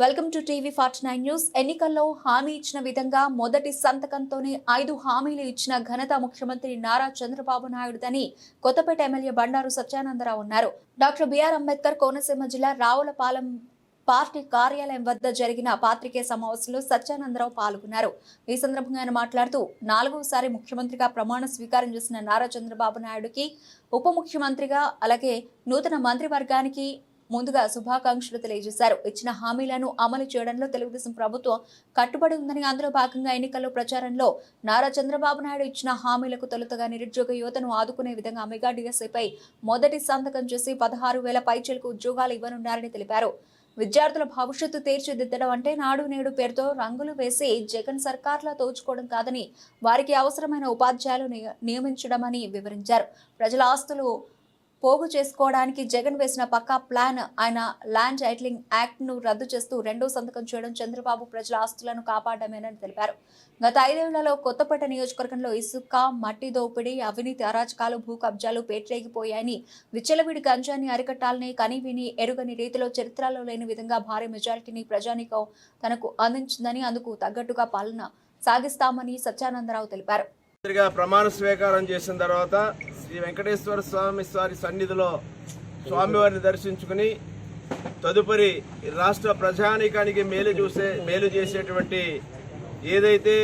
Welcome to TV forty nine news. ఎన్నికల్లో హామీ ఇచ్చిన విధంగా మొదటి సంతకంతోనే ఐదు హామీలు ఇచ్చిన ఘనత ముఖ్యమంత్రి నారా చంద్రబాబు నాయుడుదని కొత్తపేట ఎమ్మెల్యే బండారు సత్యానందరావు ఉన్నారు. డాక్టర్ బిఆర్ అంబేద్కర్ కోనసీమ జిల్లా రావులపాలెం పార్టీ కార్యాలయం వద్ద జరిగిన పాత్రికేయ సమావేశంలో సత్యానందరావు పాల్గొన్నారు. ఈ సందర్భంగా ఆయన మాట్లాడుతూ నాలుగోసారి ముఖ్యమంత్రిగా ప్రమాణ స్వీకారం చేసిన నారా చంద్రబాబు నాయుడుకి ఉప ముఖ్యమంత్రిగా అలాగే నూతన మంత్రివర్గానికి ముందుగా శుభాకాంక్షలు తెలియజేశారు. ఇచ్చిన హామీలను అమలు చేయడంలో తెలుగుదేశం ప్రభుత్వం కట్టుబడి ఉందని అందులో భాగంగా ఎన్నికల్లో ప్రచారంలో నారా చంద్రబాబు నాయుడు ఇచ్చిన హామీలకు తొలుతగా నిరుద్యోగ యువతను ఆదుకునే విధంగా మెగా డిఎస్సీపై మొదటి సంతకం చేసి పదహారు వేల పైచలకు ఉద్యోగాలు ఇవ్వనున్నారని తెలిపారు. విద్యార్థుల భవిష్యత్తు తీర్చిదిద్దడం అంటే నాడు నేడు పేరుతో రంగులు వేసి జగన్ సర్కార్లా తోచుకోవడం కాదని వారికి అవసరమైన ఉపాధ్యాయులు నియ- నియమించడమని వివరించారు. ప్రజల ఆస్తులు పోగు చేసుకోవడానికి జగన్ వేసిన పక్కా ప్లాన్ ఆయన ల్యాండ్ టైటిలింగ్ యాక్ట్ను రద్దు చేస్తూ రెండో సంతకం చేయడం చంద్రబాబు ప్రజల ఆస్తులను కాపాడమేనని తెలిపారు. గత ఐదేళ్ళలో కొత్తపేట నియోజకవర్గంలో ఇసుక మట్టి దోపిడీ అవినీతి అరాచకాలు భూ కబ్జాలు పేట్రేగిపోయాయని విచ్చలవిడి గంజాన్ని అరికట్టాలని కనివిని ఎరుగని రీతిలో చరిత్రలో లేని విధంగా భారీ మెజారిటీని ప్రజానీకం తనకు అందించిందని అందుకు తగ్గట్టుగా పాలన సాగిస్తామని సత్యానందరావు తెలిపారు. మంత్రిగా ప్రమాణ స్వీకారం చేసిన తర్వాత శ్రీ వెంకటేశ్వర స్వామి వారి సన్నిధిలో స్వామివారిని దర్శించుకుని తదుపరి రాష్ట్ర ప్రజానీకానికి మేలు చూసే మేలు చేసేటువంటి ఏదైతే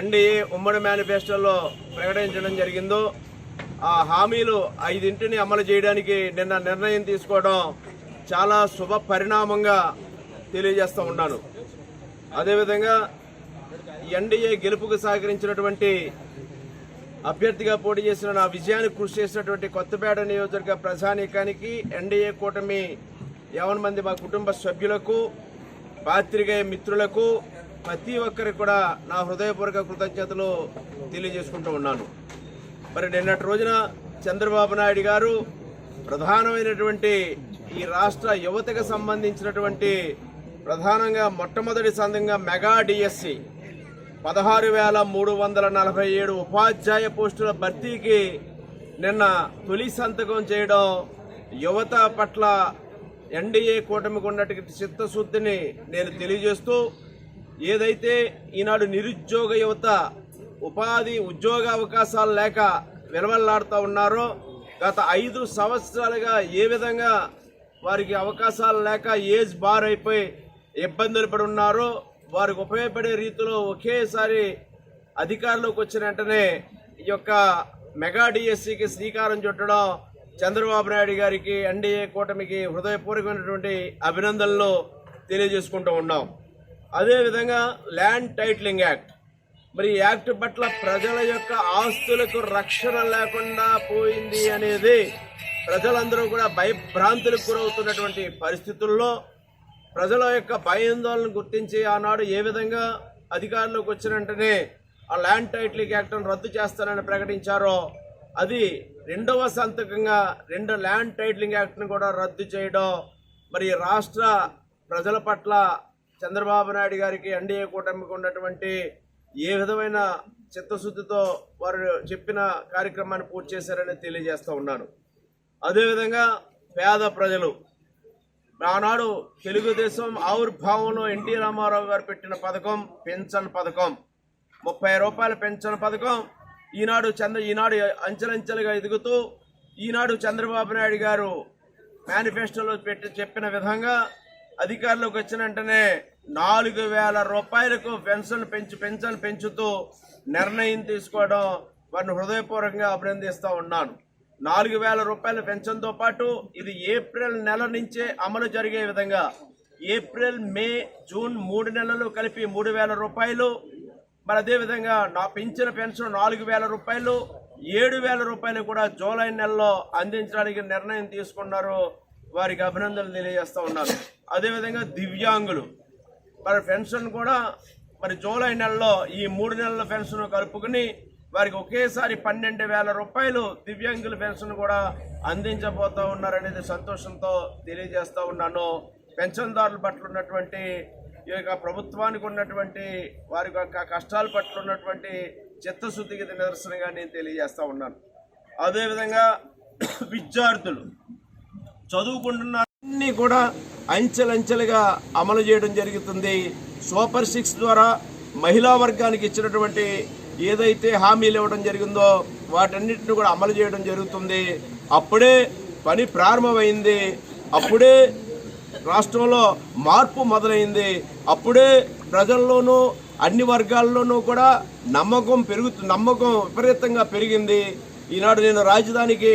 ఎన్డీఏ ఉమ్మడి మేనిఫెస్టోలో ప్రకటించడం జరిగిందో ఆ హామీలు ఐదింటిని అమలు చేయడానికి నిన్న నిర్ణయం తీసుకోవడం చాలా శుభ పరిణామంగా తెలియజేస్తూ ఉన్నాను. అదేవిధంగా ఎన్డీఏ గెలుపుకు సహకరించినటువంటి అభ్యర్థిగా పోటీ చేసిన నా విజయానికి కృషి చేసినటువంటి కొత్తపేట నియోజకవర్గ ప్రజానీకానికి ఎన్డీఏ కూటమి యవన్ మంది మా కుటుంబ సభ్యులకు పాత్రికేయ మిత్రులకు ప్రతి ఒక్కరికి కూడా నా హృదయపూర్వక కృతజ్ఞతలు తెలియజేసుకుంటూ ఉన్నాను. మరి నిన్నటి రోజున చంద్రబాబు నాయుడు గారు ప్రధానమైనటువంటి ఈ రాష్ట్ర యువతకు సంబంధించినటువంటి ప్రధానంగా మొట్టమొదటి సందంగా మెగా డిఎస్సి పదహారు వేల మూడు వందల నలభై ఏడు ఉపాధ్యాయ పోస్టుల భర్తీకి నిన్న తొలి సంతకం చేయడం యువత పట్ల ఎన్డీఏ కూటమికి ఉన్నటువంటి చిత్తశుద్ధిని నేను తెలియజేస్తూ ఏదైతే ఈనాడు నిరుద్యోగ యువత ఉపాధి ఉద్యోగ అవకాశాలు లేక విలవల్లాడుతూ ఉన్నారో గత ఐదు సంవత్సరాలుగా ఏ విధంగా వారికి అవకాశాలు లేక ఏజ్ బార్ అయిపోయి ఇబ్బందులు పడి ఉన్నారో వారికి ఉపయోగపడే రీతిలో ఒకేసారి అధికారంలోకి వచ్చిన వెంటనే ఈ యొక్క మెగా డిఎస్సికి శ్రీకారం చుట్టడం చంద్రబాబు నాయుడు గారికి ఎన్డీఏ కూటమికి హృదయపూర్వకమైనటువంటి అభినందనలు తెలియజేసుకుంటూ ఉన్నాం. అదేవిధంగా ల్యాండ్ టైటిలింగ్ యాక్ట్. మరి ఈ యాక్ట్ పట్ల ప్రజల యొక్క ఆస్తులకు రక్షణ లేకుండా పోయింది అనేది ప్రజలందరూ కూడా భయభ్రాంతులకు గురవుతున్నటువంటి పరిస్థితుల్లో ప్రజల యొక్క భయాందోళన గుర్తించి ఆనాడు ఏ విధంగా అధికారంలోకి వచ్చిన వెంటనే ఆ ల్యాండ్ టైటిల్ యాక్ట్ను రద్దు చేస్తానని ప్రకటించారో అది రెండవ సంతకంగా రెండు ల్యాండ్ టైటిలింగ్ యాక్ట్ను కూడా రద్దు చేయడం మరి రాష్ట్ర ప్రజల పట్ల చంద్రబాబు నాయుడు గారికి ఎన్డీఏ కూటమికి ఉన్నటువంటి ఏ విధమైన చిత్తశుద్ధితో వారు చెప్పిన కార్యక్రమాన్ని పూర్తి చేశారని తెలియజేస్తూ ఉన్నాను. అదేవిధంగా పేద ప్రజలు ఆనాడు తెలుగుదేశం ఆవిర్భావంలో ఎన్టీ రామారావు గారు పెట్టిన పథకం పెన్షన్ పథకం. ముప్పై రూపాయల పెన్షన్ పథకం. ఈనాడు చంద్ర ఈనాడు అంచెలంచెలుగా ఎదుగుతూ ఈనాడు చంద్రబాబు నాయుడు గారు మేనిఫెస్టోలో పెట్టి చెప్పిన విధంగా అధికారంలోకి వచ్చిన వెంటనే నాలుగు వేల రూపాయలకు పెన్షన్ పెంచు పెన్షన్ పెంచుతూ నిర్ణయం తీసుకోవడం వారిని హృదయపూర్వకంగా అభినందిస్తూ ఉన్నాను. నాలుగు వేల రూపాయల పెన్షన్తో పాటు ఇది ఏప్రిల్ నెల నుంచే అమలు జరిగే విధంగా ఏప్రిల్ మే జూన్ మూడు నెలలు కలిపి మూడు వేల రూపాయలు. మరి అదేవిధంగా నా పెంచిన పెన్షన్ నాలుగు వేల రూపాయలు. ఏడు వేల రూపాయలు కూడా జూలై నెలలో అందించడానికి నిర్ణయం తీసుకున్నారు. వారికి అభినందనలు తెలియజేస్తూ ఉన్నారు అదేవిధంగా దివ్యాంగులు. మరి పెన్షన్ కూడా మరి జూలై నెలలో ఈ మూడు నెలల పెన్షన్ కలుపుకుని వారికి ఒకేసారి పన్నెండు వేల రూపాయలు దివ్యాంగుల పెన్షన్ కూడా అందించబోతూ ఉన్నారనేది సంతోషంతో తెలియజేస్తూ ఉన్నాను. పెన్షన్దారుల పట్ల ఉన్నటువంటి ఈ యొక్క ప్రభుత్వానికి ఉన్నటువంటి వారి యొక్క కష్టాల పట్ల ఉన్నటువంటి చిత్తశుద్ధికి నిదర్శనంగా నేను తెలియజేస్తూ ఉన్నాను. అదేవిధంగా విద్యార్థులు చదువుకుంటున్న అన్ని కూడా అంచెలంచెలుగా అమలు చేయడం జరుగుతుంది. సూపర్ సిక్స్ ద్వారా మహిళా వర్గానికి ఇచ్చినటువంటి ఏదైతే హామీలు ఇవ్వడం జరిగిందో వాటన్నిటిని కూడా అమలు చేయడం జరుగుతుంది. అప్పుడే పని ప్రారంభమైంది. అప్పుడే రాష్ట్రంలో మార్పు మొదలైంది. అప్పుడే ప్రజల్లోనూ అన్ని వర్గాల్లోనూ కూడా నమ్మకం పెరుగుతు నమ్మకం విపరీతంగా పెరిగింది. ఈనాడు నేను రాజధానికి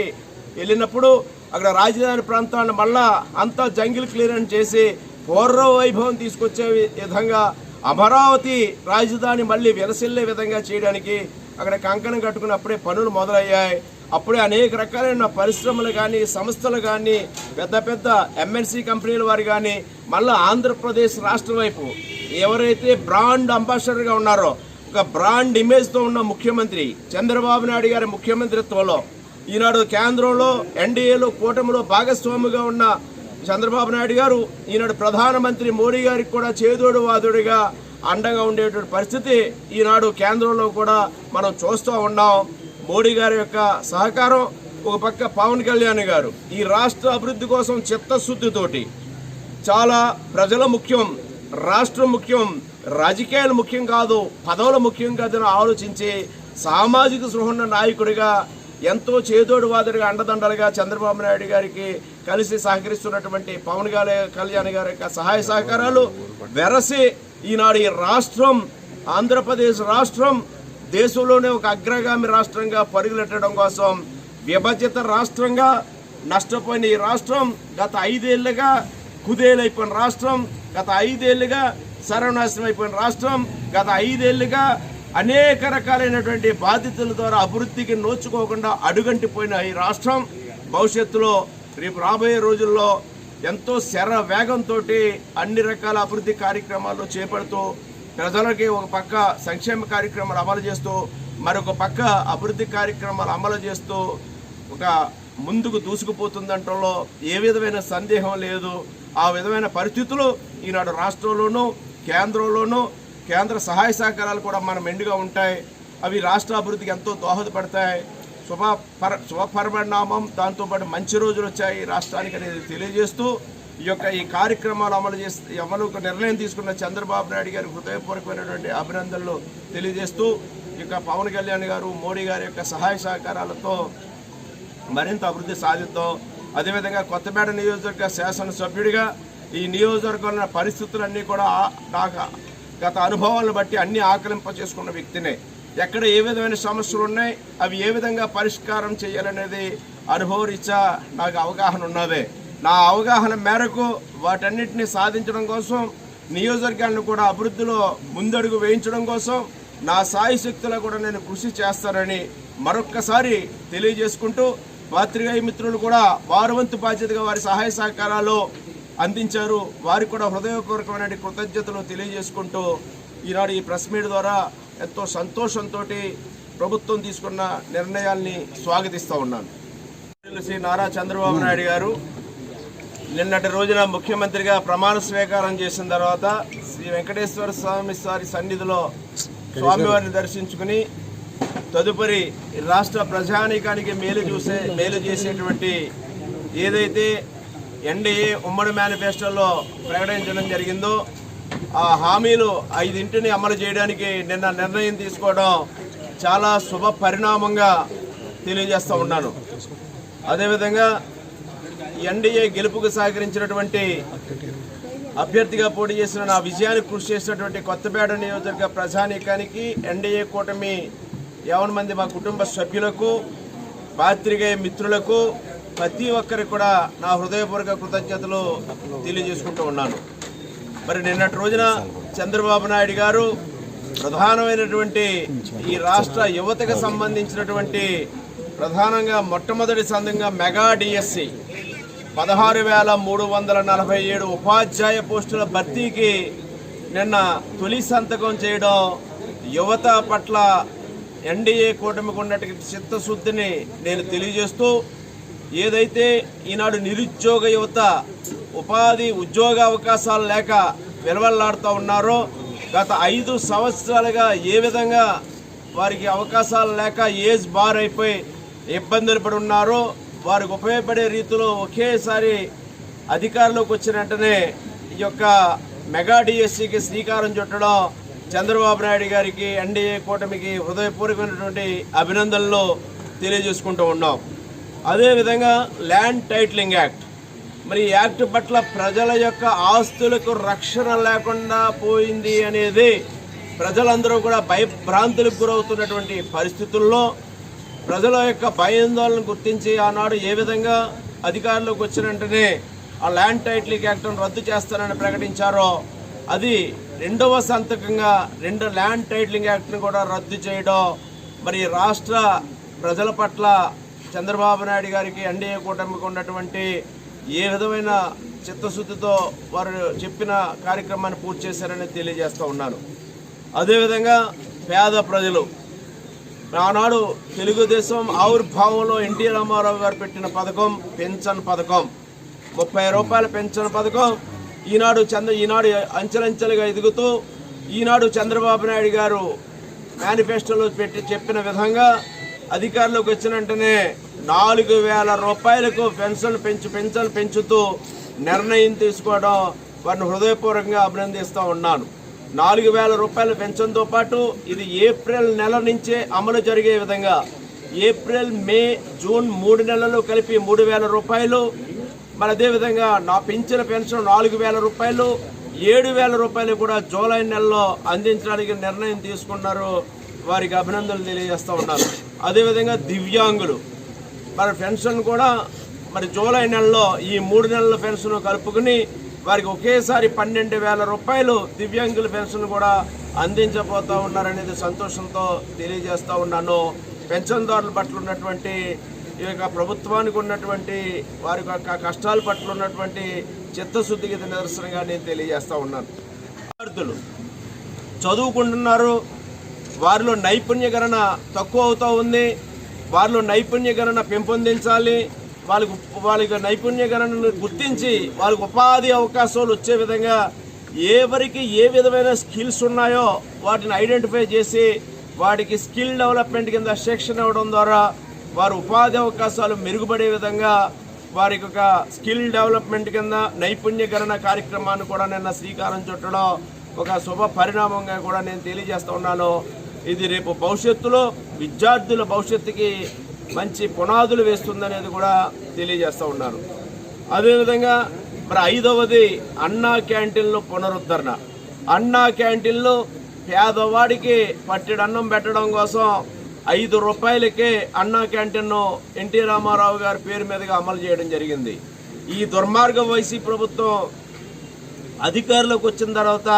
వెళ్ళినప్పుడు అక్కడ రాజధాని ప్రాంతాన్ని మళ్ళా అంతా జంగిల్ క్లియరెన్స్ చేసి పూర్వ వైభవం తీసుకొచ్చే విధంగా అమరావతి రాజధాని మళ్ళీ వెనసిల్లే విధంగా చేయడానికి అక్కడ కంకణం కట్టుకుని అప్పుడే పనులు మొదలయ్యాయి. అప్పుడే అనేక రకాలైన పరిశ్రమలు కానీ సంస్థలు కానీ పెద్ద పెద్ద ఎంఎన్సీ కంపెనీల వారు కానీ మళ్ళీ ఆంధ్రప్రదేశ్ రాష్ట్రం వైపు ఎవరైతే బ్రాండ్ అంబాసిడర్గా ఉన్నారో ఒక బ్రాండ్ ఇమేజ్తో ఉన్న ముఖ్యమంత్రి చంద్రబాబు నాయుడు గారి ముఖ్యమంత్రిత్వంలో ఈనాడు కేంద్రంలో ఎన్డీఏలో కూటమిలో భాగస్వామిగా ఉన్న చంద్రబాబు నాయుడు గారు ఈనాడు ప్రధానమంత్రి మోడీ గారికి కూడా చేదోడు వాదుడిగా అండగా ఉండేటువంటి పరిస్థితి ఈనాడు కేంద్రంలో కూడా మనం చూస్తూ ఉన్నాం. మోడీ గారి యొక్క సహకారం ఒక పక్క పవన్ కళ్యాణ్ గారు. ఈ రాష్ట్ర అభివృద్ధి కోసం చిత్తశుద్ధితోటి చాలా ప్రజల ముఖ్యం రాష్ట్రం ముఖ్యం రాజకీయాలు ముఖ్యం కాదు పదవులు ముఖ్యం కాదని ఆలోచించి సామాజిక సృహన్న నాయకుడిగా ఎంతో చేదోడు వాదుడిగా అండదండలుగా చంద్రబాబు నాయుడు గారికి కలిసి సహకరిస్తున్నటువంటి పవన్ కళ్యాణ్ గారి యొక్క సహాయ సహకారాలు వెరసి ఈనాడు ఈ రాష్ట్రం ఆంధ్రప్రదేశ్ రాష్ట్రం దేశంలోనే ఒక అగ్రగామి రాష్ట్రంగా పరుగులెట్టడం కోసం విభజిత రాష్ట్రంగా నష్టపోయిన ఈ రాష్ట్రం గత ఐదేళ్ళుగా కుదేలైపోయిన రాష్ట్రం గత ఐదేళ్ళుగా సర్వనాశనం అయిపోయిన రాష్ట్రం గత ఐదేళ్ళుగా అనేక రకాలైనటువంటి బాధ్యతల ద్వారా అభివృద్ధికి నోచుకోకుండా అడుగంటిపోయిన ఈ రాష్ట్రం భవిష్యత్తులో రేపు రాబోయే రోజుల్లో ఎంతో శర వేగంతో అన్ని రకాల అభివృద్ధి కార్యక్రమాలు చేపడుతూ ప్రజలకి ఒక పక్క సంక్షేమ కార్యక్రమాలు అమలు చేస్తూ మరొక పక్క అభివృద్ధి కార్యక్రమాలు అమలు చేస్తూ ఒక ముందుకు దూసుకుపోతుందంటంలో ఏ విధమైన సందేహం లేదు. ఆ విధమైన పరిస్థితులు ఈనాడు రాష్ట్రంలోనూ కేంద్రంలోనూ కేంద్ర సహాయ సహకారాలు కూడా మన మెండుగా ఉంటాయి. అవి రాష్ట్ర అభివృద్ధికి ఎంతో దోహదపడతాయి. శుభ పర శుభపరిణామం దాంతోపాటు మంచి రోజులు వచ్చాయి. రాష్ట్రానికి అనేది తెలియజేస్తూ ఈ యొక్క ఈ కార్యక్రమాలు అమలు చేసి అమలు నిర్ణయం తీసుకున్న చంద్రబాబు నాయుడు గారి హృదయపూర్వకమైనటువంటి అభినందనలు తెలియజేస్తూ ఈ పవన్ కళ్యాణ్ గారు మోడీ గారి యొక్క సహాయ సహకారాలతో మరింత అభివృద్ధి సాధిద్దాం. అదేవిధంగా కొత్తపేట నియోజకవర్గ శాసనసభ్యుడిగా ఈ నియోజకవర్గంలో పరిస్థితులన్నీ కూడా నాకు గత అనుభవాలను బట్టి అన్ని ఆకలింప చేసుకున్న వ్యక్తినే. ఎక్కడ ఏ విధమైన సమస్యలు ఉన్నాయి అవి ఏ విధంగా పరిష్కారం చేయాలనేది అనుభవరీత్యా నాకు అవగాహన ఉన్నదే నా అవగాహన మేరకు వాటన్నిటిని సాధించడం కోసం నియోజకవర్గాలను కూడా అభివృద్ధిలో ముందడుగు వేయించడం కోసం నా సాయి శక్తుల కూడా నేను కృషి చేస్తానని మరొక్కసారి తెలియజేసుకుంటూ పాత్రికేయ మిత్రులు కూడా వారు వంతు బాధ్యతగా వారి సహాయ సహకారాలు అందించారు. వారికి కూడా హృదయపూర్వకమైన కృతజ్ఞతలు తెలియజేసుకుంటూ ఈనాడు ఈ ప్రెస్ మీట్ ద్వారా ఎంతో సంతోషంతో ప్రభుత్వం తీసుకున్న నిర్ణయాల్ని స్వాగతిస్తూ ఉన్నాను. శ్రీ నారా చంద్రబాబు నాయుడు గారు నిన్నటి రోజున ముఖ్యమంత్రిగా ప్రమాణ స్వీకారం చేసిన తర్వాత శ్రీ వెంకటేశ్వర స్వామి సారి సన్నిధిలో స్వామివారిని దర్శించుకుని తదుపరి రాష్ట్ర ప్రజానీకానికి మేలు చూసే మేలు చేసేటువంటి ఏదైతే ఎన్డీఏ ఉమ్మడి మేనిఫెస్టోలో ప్రకటించడం జరిగిందో ఆ హామీలు ఐదింటిని అమలు చేయడానికి నిన్న నిర్ణయం తీసుకోవడం చాలా శుభ పరిణామంగా తెలియజేస్తూ ఉన్నాను. అదేవిధంగా ఎన్డీఏ గెలుపుకు సహకరించినటువంటి అభ్యర్థిగా పోటీ చేసిన నా విజయానికి కృషి చేసినటువంటి కొత్తపేట నియోజకవర్గ ప్రజానీకానికి ఎన్డీఏ కూటమి యావన్ మంది మా కుటుంబ సభ్యులకు పాత్రికేయ మిత్రులకు ప్రతి ఒక్కరికి కూడా నా హృదయపూర్వక కృతజ్ఞతలు తెలియజేసుకుంటూ ఉన్నాను. మరి నిన్నటి రోజున చంద్రబాబు నాయుడు గారు ప్రధానమైనటువంటి ఈ రాష్ట్ర యువతకు సంబంధించినటువంటి ప్రధానంగా మొట్టమొదటి సందంగా మెగా డిఎస్సి పదహారు వేల మూడు వందల నలభై ఏడు ఉపాధ్యాయ పోస్టుల భర్తీకి నిన్న తొలి సంతకం చేయడం యువత పట్ల ఎన్డీఏ కూటమికి ఉన్నటువంటి చిత్తశుద్ధిని నేను తెలియజేస్తూ ఏదైతే ఈనాడు నిరుద్యోగ యువత ఉపాధి ఉద్యోగ అవకాశాలు లేక వెలవల్లాడుతూ ఉన్నారో గత ఐదు సంవత్సరాలుగా ఏ విధంగా వారికి అవకాశాలు లేక ఏజ్ బార్ అయిపోయి ఇబ్బందులు పడి ఉన్నారో వారికి ఉపయోగపడే రీతిలో ఒకేసారి అధికారంలోకి వచ్చిన వెంటనే ఈ యొక్క మెగా డిఎస్సికి శ్రీకారం చుట్టడం చంద్రబాబు నాయుడు గారికి ఎన్డీఏ కూటమికి హృదయపూర్వకమైనటువంటి అభినందనలు తెలియజేసుకుంటూ ఉన్నాం. అదేవిధంగా ల్యాండ్ టైటిలింగ్ యాక్ట్. మరి ఈ యాక్ట్ పట్ల ప్రజల యొక్క ఆస్తులకు రక్షణ లేకుండా పోయింది అనేది ప్రజలందరూ కూడా భయభ్రాంతులకు గురవుతున్నటువంటి పరిస్థితుల్లో ప్రజల యొక్క భయాందోళన గుర్తించి ఆనాడు ఏ విధంగా అధికారంలోకి వచ్చిన వెంటనే ఆ ల్యాండ్ టైటిలింగ్ యాక్ట్ను రద్దు చేస్తానని ప్రకటించారో అది రెండవ సంతకంగా రెండు ల్యాండ్ టైటిలింగ్ యాక్ట్ని కూడా రద్దు చేయడం మరి రాష్ట్ర ప్రజల పట్ల చంద్రబాబు నాయుడు గారికి ఎన్డీఏ కూటమికి ఉన్నటువంటి ఏ విధమైన చిత్తశుద్ధితో వారు చెప్పిన కార్యక్రమాన్ని పూర్తి చేశారని తెలియజేస్తూ ఉన్నాను. అదేవిధంగా పేద ప్రజలు ఆనాడు తెలుగుదేశం ఆవిర్భావంలో ఎన్టీ రామారావు గారు పెట్టిన పథకం పెన్షన్ పథకం. ముప్పై రూపాయల పెన్షన్ పథకం ఈనాడు చంద్ర ఈనాడు అంచెలంచెలుగా ఎదుగుతూ ఈనాడు చంద్రబాబు నాయుడు గారు మేనిఫెస్టోలో పెట్టి చెప్పిన విధంగా అధికారులకు వచ్చిన వెంటనే నాలుగు వేల రూపాయలకు పెన్షన్ పెంచు పెన్షన్ పెంచుతూ నిర్ణయం తీసుకోవడం వారిని హృదయపూర్వకంగా అభినందిస్తూ ఉన్నాను. నాలుగు వేల రూపాయల పెన్షన్తో పాటు ఇది ఏప్రిల్ నెల నుంచే అమలు జరిగే విధంగా ఏప్రిల్ మే జూన్ మూడు నెలలు కలిపి మూడు వేల రూపాయలు మరి అదేవిధంగా నా పెంచిన పెన్షన్ నాలుగు వేల రూపాయలు ఏడు వేల రూపాయలు కూడా జూలై నెలలో అందించడానికి నిర్ణయం తీసుకున్నారు. వారికి అభినందనలు తెలియజేస్తూ ఉన్నారు అదేవిధంగా దివ్యాంగులు. మరి పెన్షన్ కూడా మరి జూలై నెలలో ఈ మూడు నెలల పెన్షన్ కలుపుకుని వారికి ఒకేసారి పన్నెండు వేల రూపాయలు దివ్యాంగుల పెన్షన్ కూడా అందించబోతూ ఉన్నారనేది సంతోషంతో తెలియజేస్తూ ఉన్నాను. పెన్షన్దారుల పట్ల ఉన్నటువంటి ఈ యొక్క ప్రభుత్వానికి ఉన్నటువంటి వారి యొక్క కష్టాల పట్ల ఉన్నటువంటి చిత్తశుద్ధికి నిదర్శనంగా నేను తెలియజేస్తూ ఉన్నాను. విద్యార్థులు చదువుకుంటున్నారు వారిలో నైపుణ్యకరణ తక్కువ అవుతూ ఉంది. వారిలో నైపుణ్యకరణ పెంపొందించాలి. వాళ్ళకు వాళ్ళకి నైపుణ్యకరణను గుర్తించి వాళ్ళకి ఉపాధి అవకాశాలు వచ్చే విధంగా ఎవరికి ఏ విధమైన స్కిల్స్ ఉన్నాయో వాటిని ఐడెంటిఫై చేసి వాటికి స్కిల్ డెవలప్మెంట్ కింద శిక్షణ ఇవ్వడం ద్వారా వారు ఉపాధి అవకాశాలు మెరుగుపడే విధంగా వారికి ఒక స్కిల్ డెవలప్మెంట్ కింద నైపుణ్యకరణ కార్యక్రమాన్ని కూడా నిన్న శ్రీకారం చుట్టడం ఒక శుభ పరిణామంగా కూడా నేను తెలియజేస్తూ ఉన్నాను. ఇది రేపు భవిష్యత్తులో విద్యార్థుల భవిష్యత్తుకి మంచి పునాదులు వేస్తుందనేది కూడా తెలియజేస్తూ ఉన్నారు. అదేవిధంగా మరి ఐదవది అన్నా క్యాంటీన్లు పునరుద్ధరణ. అన్నా క్యాంటీన్లు పేదవాడికి పట్టెడన్నం పెట్టడం కోసం ఐదు రూపాయలకే అన్నా క్యాంటీన్ను ఎన్టీ రామారావు గారి పేరు మీదుగా అమలు చేయడం జరిగింది. ఈ దుర్మార్గం వైసీ ప్రభుత్వం అధికారులకు వచ్చిన తర్వాత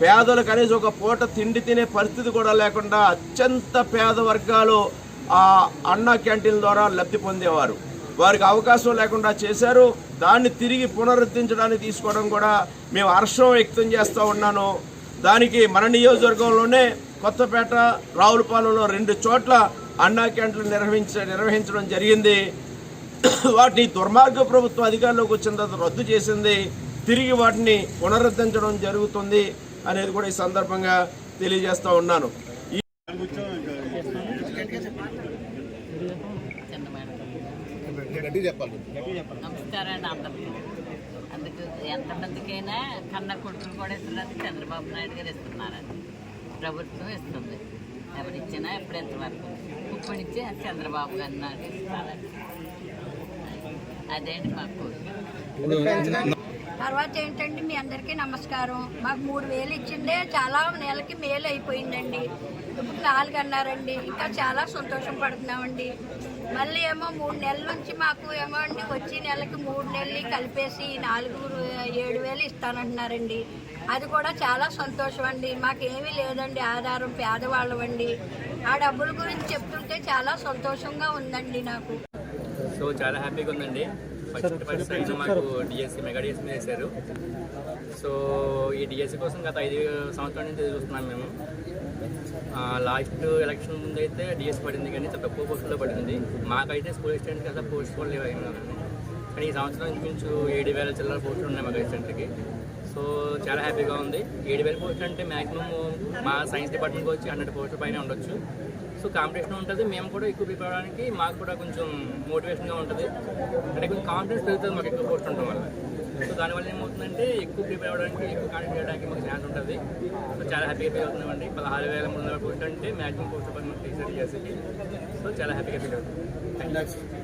పేదలు కనీసం ఒక పూట తిండి తినే పరిస్థితి కూడా లేకుండా అత్యంత పేద వర్గాలు ఆ అన్నా క్యాంటీన్ ద్వారా లబ్ధి పొందేవారు. వారికి అవకాశం లేకుండా చేశారు. దాన్ని తిరిగి పునరుద్ధరించడానికి తీసుకోవడం కూడా మేము హర్షం వ్యక్తం చేస్తూ ఉన్నాను. దానికి మన నియోజకవర్గంలోనే కొత్తపేట రావులపాలెంలో రెండు చోట్ల అన్నా క్యాంటీన్లు నిర్వహించ నిర్వహించడం జరిగింది. వాటిని దుర్మార్గ ప్రభుత్వం అధికారంలోకి వచ్చిన తర్వాత రద్దు చేసింది. తిరిగి వాటిని పునరుద్ధరించడం జరుగుతుంది. అనేది కూడా ఈ సందర్భంగా తెలియజేస్తా ఉన్నాను. ఈ నమస్కారం అండి అందరికీ. అందుకు ఎంతమందికైనా కన్న కొడుకులు కూడా ఇస్తున్నారు చంద్రబాబు నాయుడు గారు ఇస్తున్నారండి. ప్రభుత్వం ఇస్తుంది. ఎవరిచ్చినా ఎప్పుడు ఎంతవరకు? ఇప్పుడు ఇచ్చి చంద్రబాబు గారు నాకు ఇస్తారండి. అదేంటి మాకు తర్వాత ఏంటంటే మీ అందరికీ నమస్కారం. మాకు మూడు వేలు ఇచ్చిందే చాలా నెలకి మేలు అయిపోయిందండి. ఇప్పుడు నాలుగు అన్నారండి ఇంకా చాలా సంతోషం పడుతున్నామండి. మళ్ళీ ఏమో మూడు నెలల నుంచి మాకు ఏమో అండి వచ్చే నెలకి మూడు నెలలు కలిపేసి నాలుగు ఏడు వేలు ఇస్తానంటున్నారండి. అది కూడా చాలా సంతోషం అండి. మాకేమీ లేదండి ఆధారం పేదవాళ్ళమండి. ఆ డబ్బుల గురించి చెప్తుంటే చాలా సంతోషంగా ఉందండి నాకు. సో చాలా హ్యాపీగా ఉందండి. ఫస్ట్ ఫస్ట్ టైం మాకు డిఎస్సి మెగా డిఎస్సి వేశారు. సో ఈ డిఎస్సి కోసం గత ఐదు సంవత్సరాల నుంచి చూస్తున్నాం మేము. లాస్ట్ ఎలక్షన్ ముందు అయితే డిఎస్సి పడింది కానీ చాలా తక్కువ పోస్టుల్లో పడింది. మాకైతే స్కూల్ అసిస్టెంట్ కదా పోస్ట్ కూడా లేవు కానీ ఈ సంవత్సరం ఇంచుమించు ఏడు వేల చిల్లర పోస్టులు ఉన్నాయి మాకు అసిస్టెంట్కి. సో చాలా హ్యాపీగా ఉంది. ఏడు వేల పోస్టులు అంటే మ్యాక్సిమం మా సైన్స్ డిపార్ట్మెంట్కి వచ్చి హండ్రెడ్ పోస్టుల పైన ఉండొచ్చు. కాంపిటీషన్ ఉంటుంది. మేము కూడా ఎక్కువ ప్రిపేర్ అవ్వడానికి మాకు కూడా కొంచెం మోటివేషన్గా ఉంటుంది. అంటే కొంచెం కాన్ఫిడెన్స్ పెరుగుతుంది మాకు ఎక్కువ పోస్ట్ ఉండడం వల్ల. సో దానివల్ల ఏమవుతుందంటే ఎక్కువ ప్రిపేర్ అవ్వడానికి ఎక్కువ కాంటాక్ట్ చేయడానికి మాకు ఛాన్స్ ఉంటుంది. సో చాలా హ్యాపీగా ఫీల్ అవుతున్నామండి పదహారు వేల మూడు వందల పోస్ట్ అంటే మ్యాక్సిమం పోస్ట్ మనకి టీచర్ చేసి సో చాలా హ్యాపీగా ఫీల్ అవుతుంది. Thank you